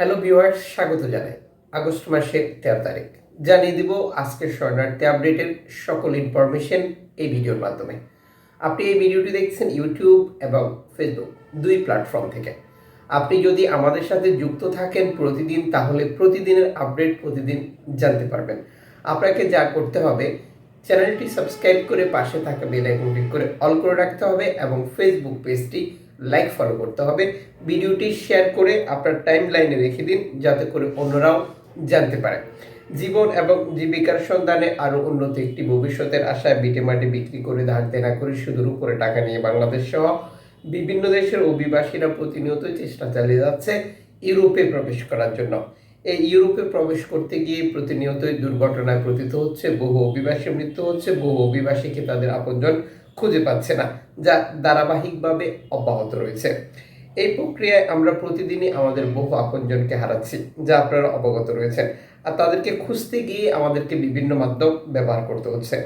Hello viewers, স্বাগত জানাই। August মাসের তেরো তারিখ। জানিয়ে দিব আজকের শরণার্থী আপডেটের সকল ইনফরমেশন এই ভিডিওর মাধ্যমে। আপনি এই ভিডিওটি দেখছেন ইউটিউব এবং ফেসবুক দুই প্ল্যাটফর্ম থেকে। আপনি যদি আমাদের সাথে যুক্ত থাকেন প্রতিদিন, তাহলে প্রতিদিনের আপডেট প্রতিদিন জানতে পারবেন। আপনাকে যা করতে হবে চ্যানেলটি সাবস্ক্রাইব করে পাশে থাকা বেল আইকন ক্লিক করে অল করে রাখতে হবে এবং ফেসবুক পেজটি লাইক ফলো করতে হবে। ভিডিওটি শেয়ার করে আপনার টাইম লাইনে রেখে দিন, যাতে করে অন্যরাও জানতে পারে। জীবন এবং জীবিকার সন্ধানে আরও উন্নত একটি ভবিষ্যতের আশায় বিটে মাটি বিক্রি করে ধার দেনা করে সুদের উপরে টাকা নিয়ে বাংলাদেশ সহ বিভিন্ন দেশের অভিবাসীরা প্রতিনিয়ত চেষ্টা চালিয়ে যাচ্ছে ইউরোপে প্রবেশ করার জন্য। এই ইউরোপে প্রবেশ করতে গিয়ে প্রতিনিয়তই দুর্ঘটনায় পতিত হচ্ছে, বহু অভিবাসী মৃত্যু হচ্ছে, বহু অভিবাসীকে তাদের আপনজন খুঁজে পাচ্ছে না, যা ধারাবাহিকভাবে অব্যাহত রয়েছে। এই প্রক্রিয়ায় আমরা প্রতিদিনই আমাদের বহু আপনজনকে হারাচ্ছি, যা আপনারা অবগত রয়েছেন, আর তাদেরকে খুঁজতে গিয়ে আমাদেরকে বিভিন্ন মাধ্যম ব্যবহার করতে হচ্ছে।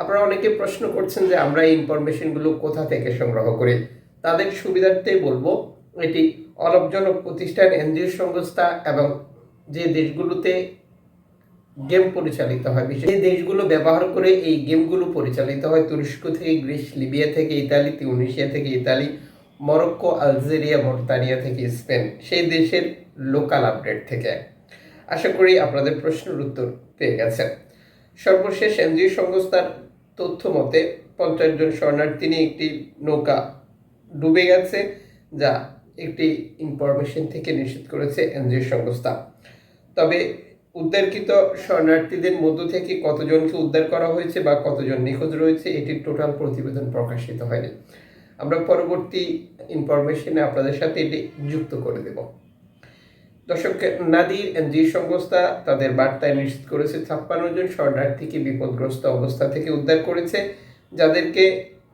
আপনারা অনেকে প্রশ্ন করছেন যে আমরা এই ইনফরমেশনগুলো কোথা থেকে সংগ্রহ করি? তাদের সুবিধার্থে বলব, এটি অলাভজনক প্রতিষ্ঠান, এনজিও সংস্থা এবং যে দেশগুলোতে গেম পরিচালিত হয়, বিশেষ দেশগুলো ব্যবহার করে এই গেমগুলো পরিচালিত হয়। তুরস্ক থেকে, গ্রিস, লিবিয়া থেকে, ইতালি, তিউনিশিয়া থেকে ইতালি, মরক্কো, আলজেরিয়া, মর্তানিয়া থেকে স্পেন। সেই দেশের লোকাল আপডেট থেকে। আশা করি আপনাদের প্রশ্নের উত্তর পেয়ে গেছেন। সর্বশেষ এনজিও সংস্থার তথ্য মতে, পঞ্চাশ জন শরণার্থী নিয়ে একটি নৌকা ডুবে গেছে, যা একটি ইনফরমেশন থেকে নিশ্চিত করেছে এনজিও সংস্থা। তবে উদ্ধারকৃত শরণার্থীদের মধ্য থেকে কতজনকে উদ্ধার করা হয়েছে বা কতজন নিখোঁজ রয়েছে, এটির টোটাল প্রতিবেদন প্রকাশিত হয়নি। আমরা পরবর্তী ইনফরমেশনে আপনাদের সাথে এটি যুক্ত করে দেব। দর্শক, নাদির এনজি সংস্থা তাদের বার্তায় নিশ্চিত করেছে, ছাপ্পান্ন জন শরণার্থীকে বিপদগ্রস্ত অবস্থা থেকে উদ্ধার করেছে, যাদেরকে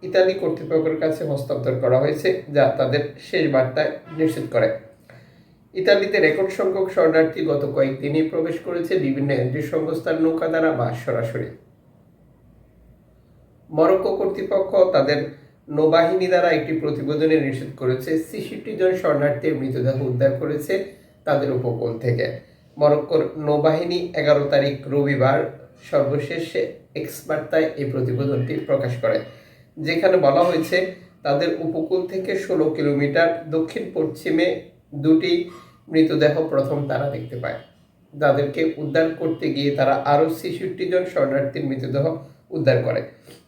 ইতালি কর্তৃপক্ষের কাছে হস্তান্তর করা হয়েছে, যা তাদের শেষ বার্তায় নিশ্চিত করে। ইতালিতে রেকর্ড সংখ্যক শরণার্থী গত কয়েকদিনই প্রবেশ করেছে বিভিন্ন এনজিও সংস্থার নৌকা দ্বারা বা সরাসরি। মরক্কো কর্তৃপক্ষ তাদের নৌবাহিনী দ্বারা একটি প্রতিবেদনে নিশ্চিত করেছে, ছেষট্টি জন শরণার্থীর মৃতদেহ উদ্ধার করেছে তাদের উপকূল থেকে। মরক্কোর নৌবাহিনী এগারো তারিখ রবিবার সর্বশেষ এক্স বার্তায় এই প্রতিবেদনটি প্রকাশ করে। যেখানে বলা হয়েছে তাদের উপকূল থেকে ষোলো কিলোমিটার, দক্ষিণ পশ্চিমে দুটি মৃতদেহ প্রথম তারা দেখতে পায়। তাদেরকে উদ্ধার করতে গিয়ে তারা আরও ছেষট্টি জন শরণার্থীর মৃতদেহ উদ্ধার করে।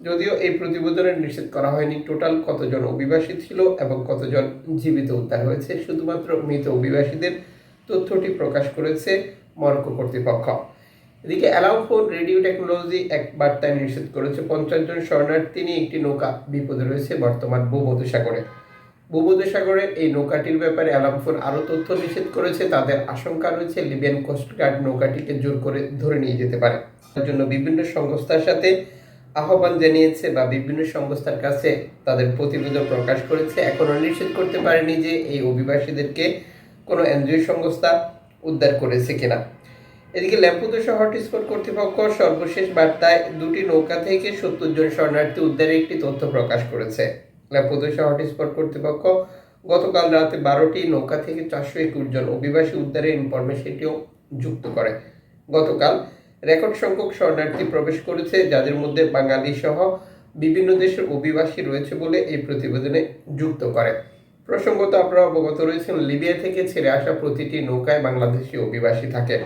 যদিও এই প্রতিবেদনে নিষেধ করা হয়নি টোটাল কতজন অভিবাসী ছিল এবং কতজন জীবিত উদ্ধার হয়েছে, শুধুমাত্র মৃত অভিবাসীদের তথ্যটি প্রকাশ করেছে মরক্কো কর্তৃপক্ষ। এদিকে অ্যালাউফোন রেডিও টেকনোলজি এক বার্তায় নিষেধ করেছে। পঞ্চাশ জন শরণার্থী নিয়ে একটি নৌকা বিপদে রয়েছে বর্তমান ভূমধ্যসাগরে। ভূমধ্যসাগরে এই নৌকাটির ব্যাপারে অ্যালামফোন আরও তথ্য নিষেধ করেছে। তাদের আশঙ্কা রয়েছে লিবিয়ান কোস্টগার্ড নৌকাটিকে জোর করে ধরে নিয়ে যেতে পারে। তার জন্য বিভিন্ন সংস্থার সাথে আহ্বান জানিয়েছে বা বিভিন্ন সংস্থার কাছে তাদের প্রতিবেদন প্রকাশ করেছে। এখনও নিষেধ করতে পারেনি যে এই অভিবাসীদেরকে কোনো এনজিও সংস্থা উদ্ধার করেছে কিনা। এদিকে ল্যাম্পুদোসা হটস্পট কর্তৃপক্ষ সর্বশেষ বার্তায় দুটি নৌকা থেকে সত্তর জন শরণার্থী উদ্ধারের একটি তথ্য প্রকাশ করেছে। ল্যাম্পুদোসা হটস্পট কর্তৃপক্ষ গতকাল রাতে বারোটি নৌকা থেকে চারশো একুশ জন অভিবাসী উদ্ধারের ইনফরমেশনটিও যুক্ত করে। গতকাল রেকর্ড সংখ্যক শরণার্থী প্রবেশ করেছে, যাদের মধ্যে বাঙালি সহ বিভিন্ন দেশের অভিবাসী রয়েছে বলে এই প্রতিবেদনে যুক্ত করে। প্রসঙ্গত আপনারা অবগত রয়েছেন, লিবিয়া থেকে ছেড়ে আসা প্রতিটি নৌকায় বাংলাদেশি অভিবাসী থাকে।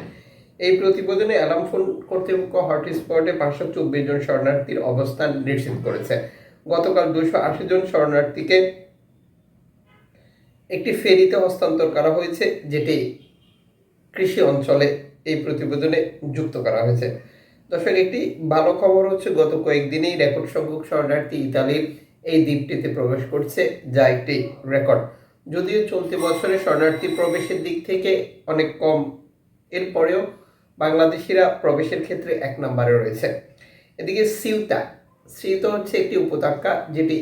এই প্রতিবেদনে অ্যালাম ফোন কর্তৃপক্ষ হটস্পটে পাঁচশো চব্বিশ জন শরণার্থীর অবস্থান নিশ্চিত করেছে। গতকাল দুশো আশি জন শরণার্থীকে একটি ফেরিতে হস্তান্তর করা হয়েছে, যেটি কৃষি অঞ্চলে এই প্রতিবেদনে যুক্ত করা হয়েছে। দর্শক, একটি ভালো খবর হচ্ছে, গত কয়েকদিনেই রেকর্ড সংখ্যক শরণার্থী ইতালির এই দ্বীপটিতে প্রবেশ করছে, যা একটি রেকর্ড যদিও চলতি বছরে শরণার্থী প্রবেশের দিক থেকে অনেক কম, এরপরেও বাংলাদেশিরা প্রবেশের ক্ষেত্রে এক নম্বরে রয়েছে। এদিকে সিউতা সিউতা হচ্ছে একটি উপত্যকা যেটি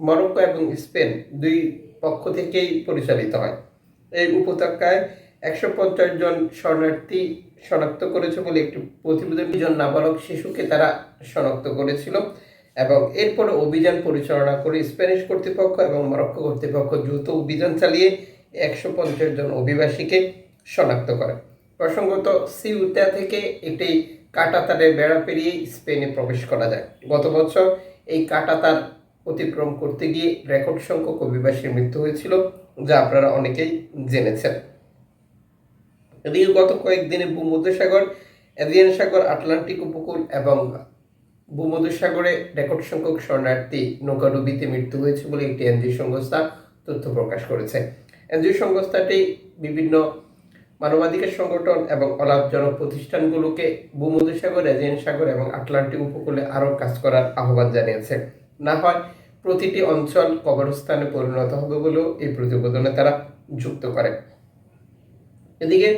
মরক্কো এবং স্পেন দুই পক্ষ থেকেই পরিচালিত হয়। এই উপত্যকায় একশো পঞ্চাশ জন শরণার্থী শনাক্ত করেছে বলে একটি প্রতিবেদন জন নাবালক শিশুকে তারা শনাক্ত করেছিল এবং এরপরে অভিযান পরিচালনা করে স্প্যানিশ কর্তৃপক্ষ এবং মরক্কো কর্তৃপক্ষ দ্রুত অভিযান চালিয়ে একশো পঞ্চাশ জন অভিবাসীকে শনাক্ত করে। প্রসঙ্গত, সিউতা থেকে একটি কাটাতারে বেড়া পেরিয়ে স্পেনে প্রবেশ করা যায়। গত বছর এই কাটাতার অতিক্রম করতে গিয়ে রেকর্ড সংখ্যক অভিবাসীর মৃত্যু হয়েছিল, যা আপনারা অনেকেই জেনেছেন। এদিকে গত কয়েকদিনে ভূমধ্যসাগর এডিয়ান সাগর, আটলান্টিক উপকূল এবং ভূমধ্যসাগরে রেকর্ড সংখ্যক শরণার্থী নৌকাডুবিতে মৃত্যু হয়েছে বলে একটি এনজিও সংস্থা তথ্য প্রকাশ করেছে। এনজিও সংস্থাটি বিভিন্ন মানবাধিকার সংগঠন এবং অলাভজনক প্রতিষ্ঠানগুলোকে ভূমধ্যসাগর, এজিয়ান সাগর এবং আটলান্টিক উপকূলে আরও কাজ করার আহ্বান জানিয়েছে। না হয় প্রতিটি অঞ্চল কবরস্থানে পরিণত হবে বলেও এই প্রতিবেদনে তারা যুক্ত করে। এদিকে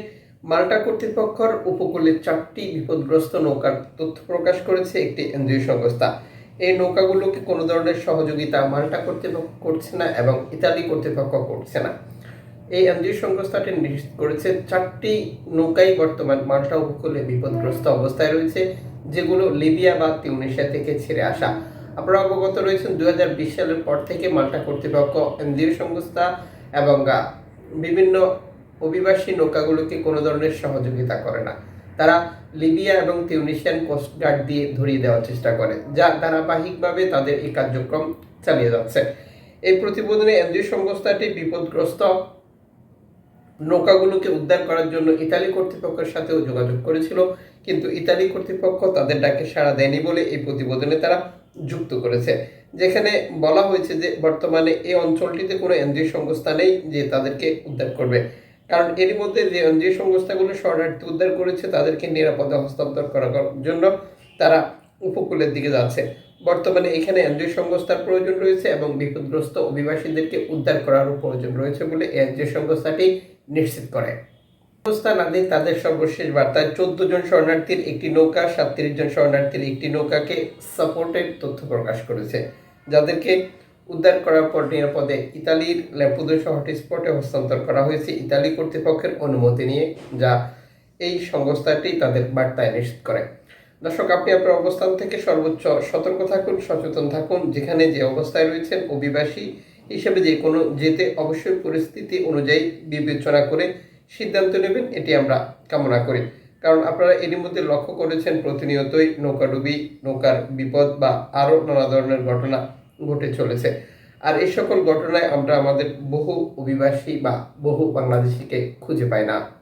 মাল্টা কর্তৃপক্ষর উপকূলে চারটি বিপদগ্রস্ত নৌকার তথ্য প্রকাশ করেছে একটি এনজিও সংস্থা। এই নৌকাগুলোকে কোনো ধরনের সহযোগিতা মাল্টা কর্তৃপক্ষ করছে না এবং ইতালি কর্তৃপক্ষ করছে না। এই এনজিও সংস্থাটি নিশ্চিত করেছে, চারটি নৌকাই বর্তমান মাল্টা উপকূলে বিপদগ্রস্ত অবস্থায় রয়েছে, যেগুলো লিবিয়া বা তিউনিশিয়া থেকে ছেড়ে আসা। আপনারা অবগত রয়েছেন, দুই হাজার বিশ সালের পর থেকে মাল্টা কর্তৃপক্ষ এনজিও সংস্থা এবং বিভিন্ন অভিবাসী নৌকাগুলোকে কোনো ধরনের সহযোগিতা করে না। তারা লিবিয়া এবং তিউনিশিয়ান কোস্টগার্ড দিয়ে ধরিয়ে দেওয়ার চেষ্টা করে, যা ধারাবাহিকভাবে তাদের এই কার্যক্রম চালিয়ে যাচ্ছে। এই প্রতিবেদনে এনজিও সংস্থাটি বিপদগ্রস্ত নৌকাগুলোকে উদ্ধার করার জন্য ইতালি কর্তৃপক্ষের সাথেও যোগাযোগ করেছিল, কিন্তু ইতালি কর্তৃপক্ষ তাদের ডাকে সাড়া দেয়নি বলে এই প্রতিবেদনে তারা যুক্ত করেছে। যেখানে বলা হয়েছে যে বর্তমানে এই অঞ্চলটিতে কোনো এনজিও সংস্থা নেই যে তাদেরকে উদ্ধার করবে। কারণ এরই মধ্যে যে এনজিও সংস্থাগুলো শরণার্থী উদ্ধার করেছে, তাদেরকে নিরাপদে হস্তান্তর করার জন্য তারা উপকূলের দিকে যাচ্ছে। বর্তমানে এখানে এনজিও সংস্থার প্রয়োজন রয়েছে এবং বিপদগ্রস্ত অভিবাসীদেরকে উদ্ধার করারও প্রয়োজন রয়েছে বলে এনজিও সংস্থাটি নিশ্চিত করে। সংস্থা নাদে তাদের সর্বশেষ বার্তায় চোদ্দ জন শরণার্থীর একটি নৌকা, সাতত্রিশ জন শরণার্থীর একটি নৌকাকে সাপোর্টের তথ্য প্রকাশ করেছে। যাদেরকে উদ্ধার করার পর নিরাপদে ইতালির ল্যাম্পুদোসা হটস্পটে হস্তান্তর করা হয়েছে ইতালি কর্তৃপক্ষের অনুমতি নিয়ে, যা এই সংস্থাটি তাদের বার্তায় নিশ্চিত করে। দর্শক, আপনি আপনার অবস্থান থেকে সর্বোচ্চ সতর্ক থাকুন, সচেতন থাকুন। যেখানে যে অবস্থায় রয়েছেন অভিবাসী হিসেবে যে কোনো যেতে অবশ্যই পরিস্থিতি অনুযায়ী বিবেচনা করে সিদ্ধান্ত নেবেন। এটি আমরা কামনা করি। কারণ আপনারা এরই মধ্যে লক্ষ্য করেছেন, প্রতিনিয়তই নৌকাডুবি, নৌকার বিপদ বা আরও নানা ধরনের ঘটনা ঘটে চলেছে। আর এই সকল ঘটনায় আমরা আমাদের বহু অভিবাসী বা বহু বাংলাদেশিকে খুঁজে পাই না।